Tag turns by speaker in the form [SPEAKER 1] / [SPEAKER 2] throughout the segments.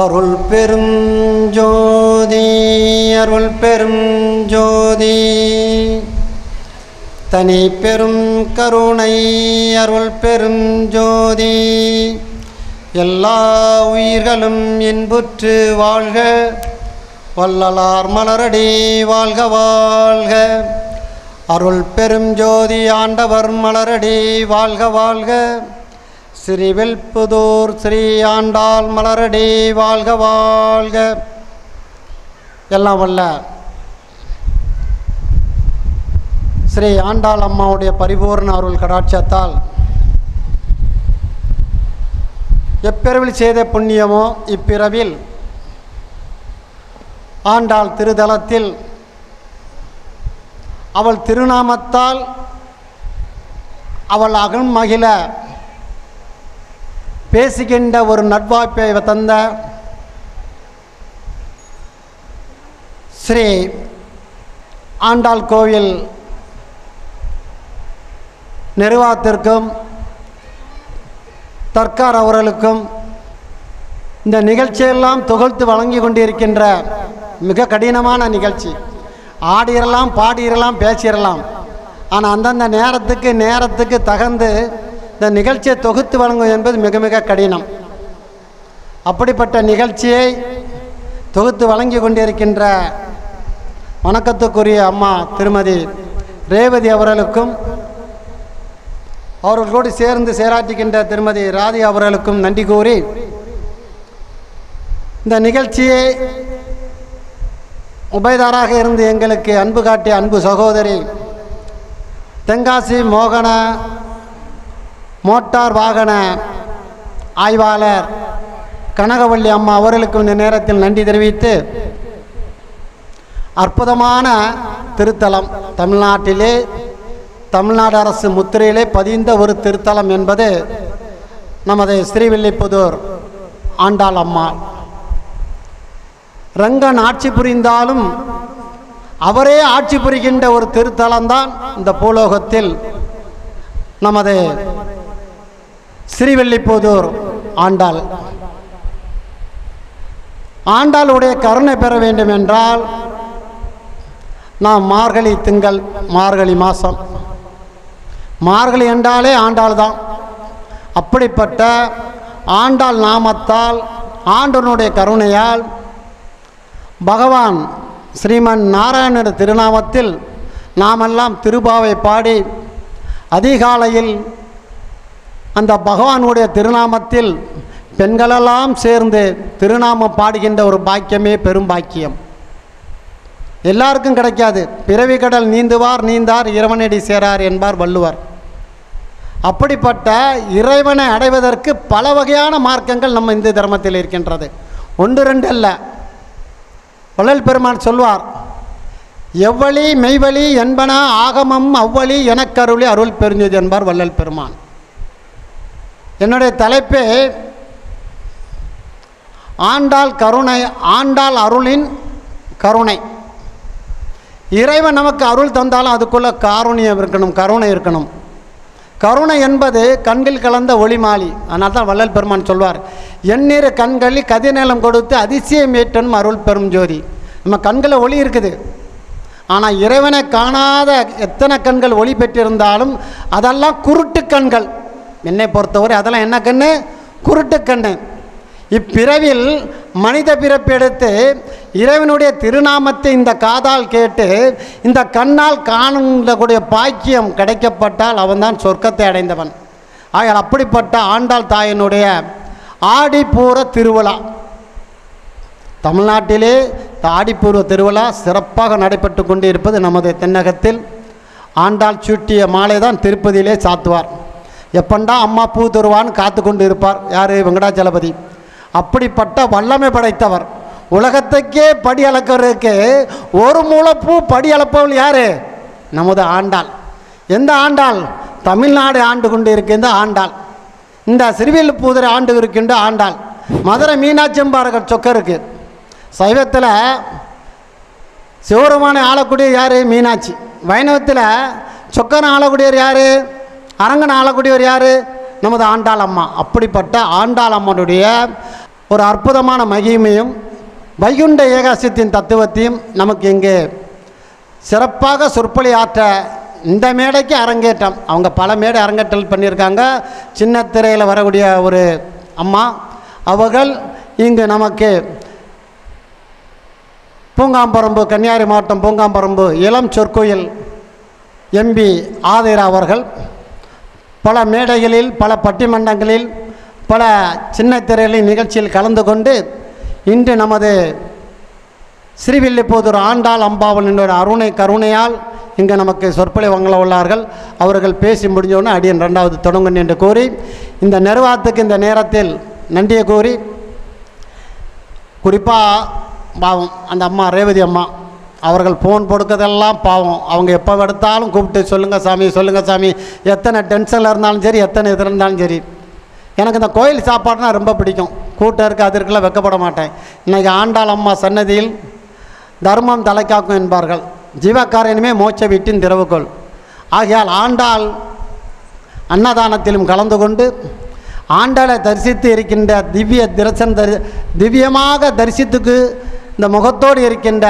[SPEAKER 1] அருள் பெரும் ஜோதி அருள் பெரும் ஜோதி தனி பெரும் கருணை அருள் பெரும் ஜோதி எல்லா உயிர்களும் இன்புற்று வாழ்க வல்லலார் மலரடி வாழ்க வாழ்க அருள் பெரும் ஜோதி ஆண்டவர் மலரடி வாழ்க வாழ்க ஸ்ரீவில்புதூர் ஸ்ரீ ஆண்டாள் மலரடி வாழ்க வாழ்க எல்லாம் வல்ல ஸ்ரீ ஆண்டாள் அம்மாவுடைய பரிபூர்ண அருள் கடாட்சத்தால் எப்பிறவில் செய்த புண்ணியமோ இப்பிறவில் ஆண்டாள் திருதலத்தில் அவள் திருநாமத்தால் அவள் அகன் மகிழ பேசுகின்ற ஒரு நட்பாப்பை தந்த ஸ்ரீ ஆண்டாள் கோவில் நிர்வாகத்திற்கும் தர்க்கார் அவர்களுக்கும் இந்த நிகழ்ச்சியெல்லாம் தொகுத்து வழங்கி கொண்டிருக்கின்ற மிக கடினமான நிகழ்ச்சி ஆடிடலாம் பாடிடலாம் பேசிடலாம் ஆனால் அந்தந்த நேரத்துக்கு நேரத்துக்கு தகுந்து இந்த நிகழ்ச்சியை தொகுத்து வழங்குவது என்பது மிக மிக கடினம் அப்படிப்பட்ட நிகழ்ச்சியை தொகுத்து வழங்கி கொண்டிருக்கின்ற வணக்கத்துக்குரிய அம்மா திருமதி ரேவதி அவர்களுக்கும் அவர்களோடு சேர்ந்து செயலாற்றுகின்ற திருமதி ராதி அவர்களுக்கும் நன்றி கூறி இந்த நிகழ்ச்சியை உபயதாராக இருந்து எங்களுக்கு அன்பு காட்டிய அன்பு சகோதரி தென்காசி மோகன மோட்டார் வாகன ஆய்வாளர் கனகவள்ளி அம்மா அவர்களுக்கு இந்த நேரத்தில் நன்றி தெரிவித்து அற்புதமான திருத்தலம் தமிழ்நாட்டிலே தமிழ்நாடு அரசு முத்திரையிலே பதிந்த ஒரு திருத்தலம் என்பது நமது ஸ்ரீவில்லிபுதூர் ஆண்டாள் அம்மா ரங்கன் ஆட்சி புரிந்தாலும் அவரே ஆட்சி புரிகின்ற ஒரு திருத்தலம்தான் இந்த பூலோகத்தில் நமது ஸ்ரீவெல்லிபுதூர் ஆண்டாள் ஆண்டாளுடைய கருணை பெற வேண்டும் என்றால் நாம் மார்கழி திங்கள் மார்கழி மாதம் மார்கழி என்றாலே ஆண்டாள் தான் அப்படிப்பட்ட ஆண்டாள் நாமத்தால் ஆண்டனுடைய கருணையால் பகவான் ஸ்ரீமன் நாராயணர் திருநாமத்தில் நாமெல்லாம் திருபாவை பாடி அதிகாலையில் அந்த பகவானுடைய திருநாமத்தில் பெண்களெல்லாம் சேர்ந்து திருநாமம் பாடுகின்ற ஒரு பாக்கியமே பெரும் பாக்கியம் எல்லாருக்கும் கிடைக்காது பிறவி கடல் நீந்துவார் நீந்தார் இறைவனடி சேரார் என்பார் வள்ளுவர் அப்படிப்பட்ட இறைவனை அடைவதற்கு பல வகையான மார்க்கங்கள் நம்ம இந்து தர்மத்தில் இருக்கின்றது ஒன்று ரெண்டு அல்ல வள்ளல் பெருமான் சொல்வார் எவ்வளி மெய்வழி என்பன ஆகமம் அவ்வழி எனக்கருளி அருள் பெருஞ்சது என்பார் வள்ளல் பெருமான் என்னுடைய தலைப்பே ஆண்டாள் கருணை ஆண்டாள் அருளின் கருணை இறைவன் நமக்கு அருள் தந்தாலும் அதுக்குள்ளே காருணியம் இருக்கணும் கருணை இருக்கணும் கருணை என்பது கண்கள் கலந்த ஒளி மாலி அதனால் தான் வள்ளல் பெருமான் சொல்வார் எண்ணிற கண்களில் கதிநேலம் கொடுத்து அதிசயம் ஏற்றனும் அருள் பெரும் ஜோதி நம்ம கண்களை ஒளி இருக்குது ஆனால் இறைவனை காணாத எத்தனை கண்கள் ஒளி பெற்றிருந்தாலும் அதெல்லாம் குருட்டு கண்கள் என்னை பொறுத்தவரை அதெல்லாம் என்ன கண்ணு குருட்டு கண்ணு இப்பிறவில் மனித பிறப்பு எடுத்து இறைவனுடைய திருநாமத்தை இந்த காதால் கேட்டு இந்த கண்ணால் காணுங்கக்கூடிய பாக்கியம் கிடைக்கப்பட்டால் அவன்தான் சொர்க்கத்தை அடைந்தவன் ஆக அப்படிப்பட்ட ஆண்டாள் தாயினுடைய ஆடிப்பூர திருவிழா தமிழ்நாட்டிலே ஆடிப்பூர்வ திருவிழா சிறப்பாக நடைபெற்று கொண்டு இருப்பது நமது தென்னகத்தில் ஆண்டாள் சூட்டிய மாலை தான் திருப்பதியிலே சாத்துவார் எப்பண்டா அம்மா பூ தருவான்னு காத்து கொண்டு இருப்பார் யார் வெங்கடாச்சலபதி அப்படிப்பட்ட வல்லமை படைத்தவர் உலகத்துக்கே படி அளக்கிறதுக்கு ஒரு மூளைப்பூ படி அளப்பவள் யார் நமது ஆண்டாள் எந்த ஆண்டாள் தமிழ்நாடு ஆண்டு கொண்டு இருக்கின்ற ஆண்டாள் இந்த சிறுவில் பூதரை ஆண்டு இருக்கின்ற ஆண்டாள் மதுரை மீனாட்சியம்பார்கள் சொக்க இருக்குது சைவத்தில் சிவருமான ஆளக்கூடியர் யார் மீனாட்சி வைணவத்தில் சொக்கன் ஆளக்கூடியவர் யார் அரங்கன் ஆளக்கூடியவர் யார் நமது ஆண்டாள் அம்மா அப்படிப்பட்ட ஆண்டாள் அம்மனுடைய ஒரு அற்புதமான மகிமையும் வைகுண்ட ஏகாசியத்தின் தத்துவத்தையும் நமக்கு இங்கே சிறப்பாக சொற்பொழி ஆற்ற இந்த மேடைக்கு அரங்கேற்றம் அவங்க பல மேடை அரங்கேற்றல் பண்ணியிருக்காங்க சின்ன திரையில் வரக்கூடிய ஒரு அம்மா அவர்கள் இங்கு நமக்கு பூங்காம்பரம்பு கன்னியாகுமரி மாவட்டம் பூங்காம்பரம்பு இளம் சொற்கோயில் எம்பி ஆதிரா அவர்கள் பல மேடைகளில் பல பட்டிமன்றங்களில் பல சின்ன திரைகளின் நிகழ்ச்சியில் கலந்து கொண்டு இன்று நமது ஸ்ரீவில்லிபுதூர் ஆண்டாள் அம்பாவல் என்ற அருணை கருணையால் இங்கே நமக்கு சொற்பொழி வங்கள உள்ளார்கள் அவர்கள் பேசி முடிஞ்சோடனே அடியன் ரெண்டாவது தொடங்கும் என்று கூறி இந்த நிர்வாகத்துக்கு இந்த நேரத்தில் நன்றியை கூறி குறிப்பாக பாவம் அந்த அம்மா ரேவதி அம்மா அவர்கள் ஃபோன் கொடுக்கதெல்லாம் பாவம் அவங்க எப்போ எடுத்தாலும் கூப்பிட்டு சொல்லுங்கள் சாமி சொல்லுங்கள் சாமி எத்தனை டென்ஷனில் இருந்தாலும் சரி எத்தனை இதில் இருந்தாலும் சரி எனக்கு இந்த கோயில் சாப்பாடுனா ரொம்ப பிடிக்கும் கூட்டம் இருக்குது அது இருக்குல்ல வெக்கப்பட மாட்டேன் இன்றைக்கி ஆண்டாள் அம்மா சன்னதியில் தர்மம் தலைக்காக்கும் என்பார்கள் ஜீவக்காரனுமே மோச்ச வீட்டின் திறவுகோள் ஆகையால் ஆண்டாள் அன்னதானத்திலும் கலந்து கொண்டு ஆண்டாளை தரிசித்து இருக்கின்ற திவ்ய திரசன் தரி திவ்யமாக தரிசித்துக்கு இந்த முகத்தோடு இருக்கின்ற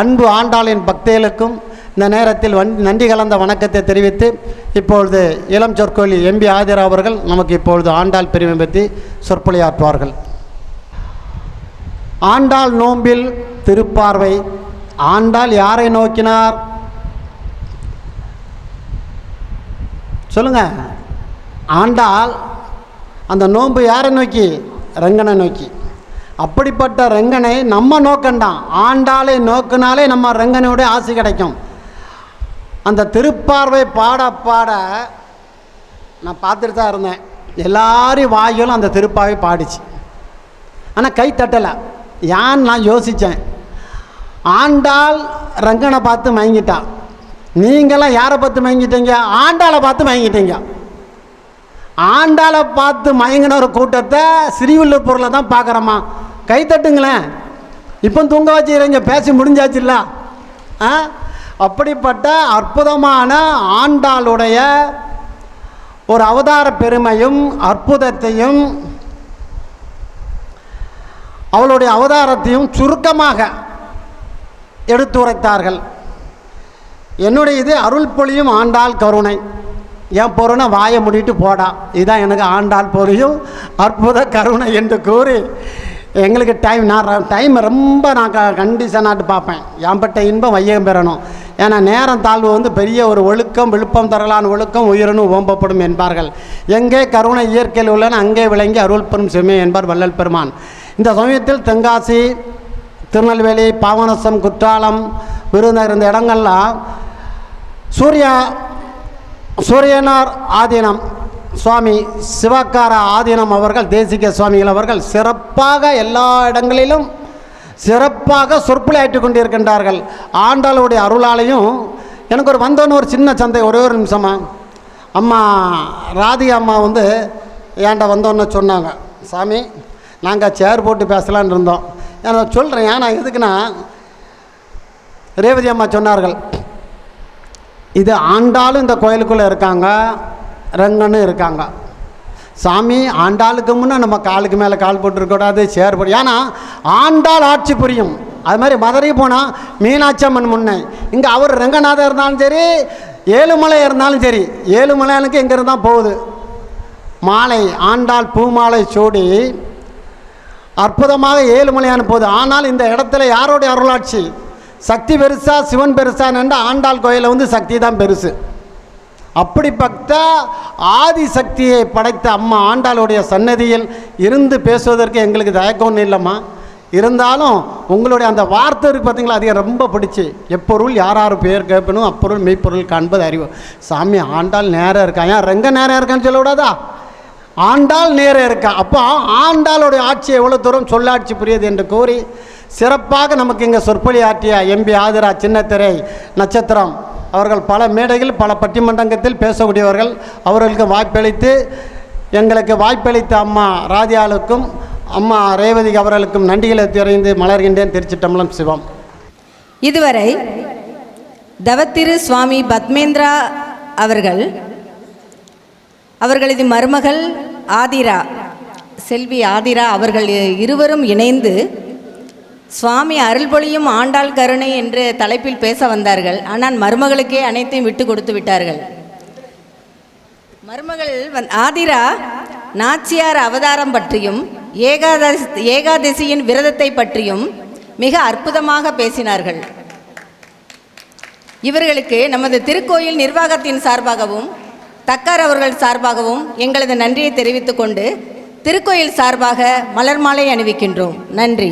[SPEAKER 1] அன்பு ஆண்டாளின் பக்தர்களுக்கும் இந்த நேரத்தில் வன் நன்றி கலந்த வணக்கத்தை தெரிவித்து இப்பொழுது இளம் சொற்கொழி எம்பி ஆதிரா அவர்கள் நமக்கு இப்பொழுது ஆண்டாள் பெருமை பற்றி சொற்பொழியாற்றுவார்கள் ஆண்டாள் நோம்பில் திருப்பார்வை ஆண்டாள் யாரை நோக்கினார் சொல்லுங்க ஆண்டாள் அந்த நோன்பு யாரை நோக்கி ரங்கனை நோக்கி அப்படிப்பட்ட ரங்கனை நம்ம நோக்கண்டாம் ஆண்டாலே நோக்கினாலே நம்ம ரங்கனுடைய ஆசை கிடைக்கும் அந்த திருப்பார்வை பாட பாட நான் பார்த்துட்டு தான் இருந்தேன் எல்லாரையும் வாயிலும் அந்த திருப்பாவை பாடிச்சு ஆனால் கை தட்டலை ஏன்னு நான் யோசித்தேன் ஆண்டாள் ரங்கனை பார்த்து மயங்கிட்டான் நீங்களாம் யாரை பார்த்து மயங்கிட்டீங்க ஆண்டாளை பார்த்து மயங்கிட்டீங்க ஆண்டாளை பார்த்து மயங்கின ஒரு கூட்டத்தை ஸ்ரீவில்லுப்பூரில் தான் பார்க்குறோமா கை தட்டுங்களேன் இப்போ தூங்க வச்சுக்கிறீங்க பேசி முடிஞ்சாச்சுல்ல ஆ அப்படிப்பட்ட அற்புதமான ஆண்டாளுடைய ஒரு அவதார பெருமையும் அற்புதத்தையும் அவளுடைய அவதாரத்தையும் சுருக்கமாக எடுத்துரைத்தார்கள் என்னுடைய இது அருள் பொழியும் ஆண்டாள் கருணை என் பொருணை வாயை முடிட்டு போடா இதுதான் எனக்கு ஆண்டாள் பொழியும் அற்புத கருணை என்று கூறி எங்களுக்கு டைம் நான் டைம் ரொம்ப நான் க கண்டிஷனாட்டு பார்ப்பேன் என்பட்ட இன்பம் வையகம் பெறணும் ஏன்னா நேரம் தாழ்வு வந்து பெரிய ஒரு ஒழுக்கம் விழுப்பம் தரலான ஒழுக்கம் உயிரணும் ஓம்பப்படும் என்பார்கள் எங்கே கருணை இயற்கையில் உள்ளன அங்கே விளங்கி அருள் பெறும் செம்மை என்பார் வள்ளல் பெருமான் இந்த சமயத்தில் தென்காசி திருநெல்வேலி பாவனசம் குற்றாலம் விருந்தர் இந்த இடங்கள்லாம் சூர்யா சூரியனார் ஆதீனம் சுவாமி சிவக்கார ஆதீனம் அவர்கள் தேசிக சுவாமிகள் அவர்கள் சிறப்பாக எல்லா இடங்களிலும் சிறப்பாக சொற்பொழியாற்றி கொண்டிருக்கின்றார்கள் ஆண்டாளுடைய அருளாலையும் எனக்கு ஒரு வந்தோன்னு ஒரு சின்ன சந்தை ஒரே ஒரு நிமிஷமா அம்மா ராதி அம்மா வந்து ஏன்டா வந்தோன்னு சொன்னாங்க சாமி நாங்கள் சேர் போட்டு பேசலான்னு இருந்தோம் ஏன்னா சொல்கிறேன் ஏன்னா எதுக்குன்னா ரேவதி அம்மா சொன்னார்கள் இது ஆண்டாலும் இந்த கோயிலுக்குள்ளே இருக்காங்க ரங்கன்னு இருக்காங்க சாமி ஆண்டாளுக்கு முன்னே நம்ம காலுக்கு மேலே கால் போட்டுருக்கூடாது சேர் போடு ஏன்னா ஆண்டாள் ஆட்சி புரியும் அது மாதிரி மதுரை போனால் மீனாட்சி அம்மன் முன்னை இங்கே அவர் ரங்கநாதர் இருந்தாலும் சரி ஏழுமலை இருந்தாலும் சரி ஏழுமலையானுக்கு இங்கே இருந்தால் போகுது மாலை ஆண்டாள் பூமாலை சூடி அற்புதமாக ஏழுமலையான போகுது ஆனால் இந்த இடத்துல யாரோடைய அருளாட்சி சக்தி பெருசா சிவன் பெருசான்னு ஆண்டாள் கோயிலில் வந்து சக்தி தான் பெருசு அப்படிப்பட்ட சக்தியை படைத்த அம்மா ஆண்டாளுடைய சன்னதியில் இருந்து பேசுவதற்கு எங்களுக்கு தயக்கம் ஒன்றும் இல்லைம்மா இருந்தாலும் உங்களுடைய அந்த வார்த்தை இருக்கு பார்த்தீங்களா அதிகம் ரொம்ப பிடிச்சி எப்பொருள் யார் யார் பேர் கேட்பணும் அப்பொருள் மெய்ப்பொருள் காண்பது அறிவு சாமி ஆண்டாள் நேரம் இருக்கா ஏன் ரெங்க நேரம் இருக்கான்னு சொல்லக்கூடாதா ஆண்டாள் நேரம் இருக்கா அப்போ ஆண்டாளுடைய ஆட்சி எவ்வளோ தூரம் சொல்லாட்சி புரியுது என்று கூறி சிறப்பாக நமக்கு இங்கே சொற்பொழி ஆட்டியா எம்பி ஆதிரா சின்னத்திரை நட்சத்திரம் அவர்கள் பல மேடைகள் பல பட்டிமன்றங்கத்தில் பேசக்கூடியவர்கள் அவர்களுக்கு வாய்ப்பளித்து எங்களுக்கு வாய்ப்பளித்த அம்மா ராதியாளுக்கும் அம்மா ரேவதி அவர்களுக்கும் நன்றிகளை திறந்து மலர்கின்றேன் திருச்சிட்டம்பலம் சிவம் இதுவரை தவத்திரு சுவாமி பத்மேந்திரா அவர்கள் அவர்களது மருமகள் ஆதிரா செல்வி ஆதிரா அவர்கள் இருவரும் இணைந்து சுவாமி அருள் பொழியும் ஆண்டாள் கருணை என்று தலைப்பில் பேச வந்தார்கள் ஆனால் மருமகளுக்கே அனைத்தையும் விட்டு கொடுத்து விட்டார்கள் மருமகள் ஆதிரா நாச்சியார் அவதாரம் பற்றியும் ஏகாதசி ஏகாதசியின் விரதத்தை பற்றியும் மிக அற்புதமாக பேசினார்கள் இவர்களுக்கு நமது திருக்கோயில் நிர்வாகத்தின் சார்பாகவும் தக்கார் அவர்கள் சார்பாகவும் எங்களது நன்றியை தெரிவித்துக்கொண்டு திருக்கோயில் சார்பாக மலர் மாலை அணிவிக்கின்றோம் நன்றி